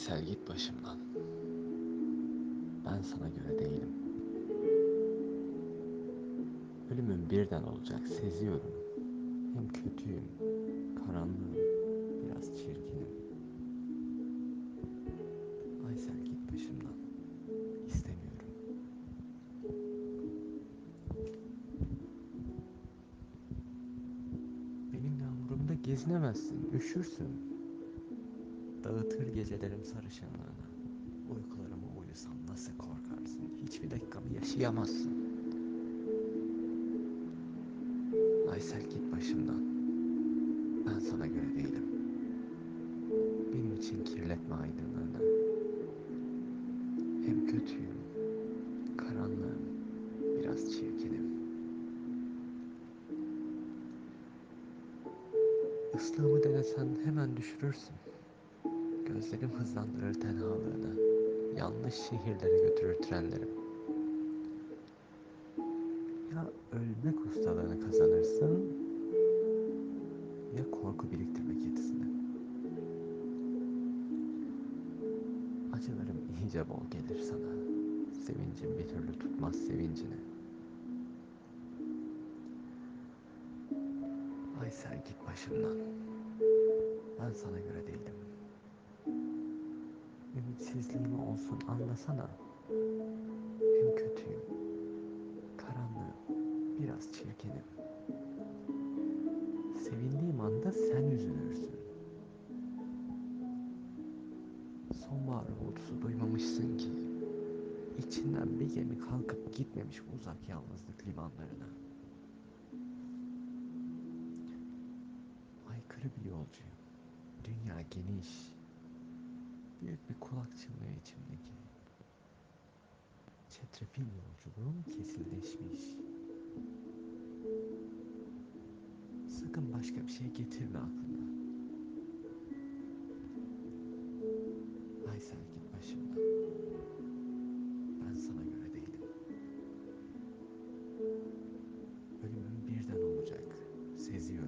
Aysel git başımdan. Ben sana göre değilim. Ölümün birden olacak seziyorum. Hem kötüyüm, karanlığım, biraz çirkinim. Aysel git başımdan. İstemiyorum. Benim yağmurumda gezinemezsin, üşürsün. Dağıtır gecelerim sarışınlığını. Uykularıma uyusam nasıl korkarsın? Hiçbir dakikamı yaşayamazsın. Aysel git başımdan. Ben sana göre değilim. Benim için kirletme aydınlığını. Hem kötüyüm, karanlığım, biraz çirkinim. Islığımı denesen hemen düşürürsün. Gözlerim hızlandırır tenhalığını. Yanlış şehirlere götürür trenlerim. Ya ölmek ustalığını kazanırsın ya korku biriktirmek yetisini. Acılarım iyice bol gelir sana. Sevincim bir türlü tutmaz sevincini. Aysel git başımdan. Ben sana göre değilim. Ümitsizliğimi olsun anlasana. Hem kötüyüm, karanlığım, biraz çirkinim. Sevindiğim anda sen üzülürsün. Sonbahar uğultusu duymamışsın ki. İçinden bir gemi kalkıp gitmemiş uzak yalnızlık limanlarına. Aykırı bir yolcuyum. Dünya geniş. Büyük bir kulak çınlıyor içimdeki. Çetrefil yolculuğum kesinleşmiş. Sakın başka bir şey getirme aklına. Aysel git başımdan. Ben sana göre değilim. Ölümüm birden olacak. Seziyorum.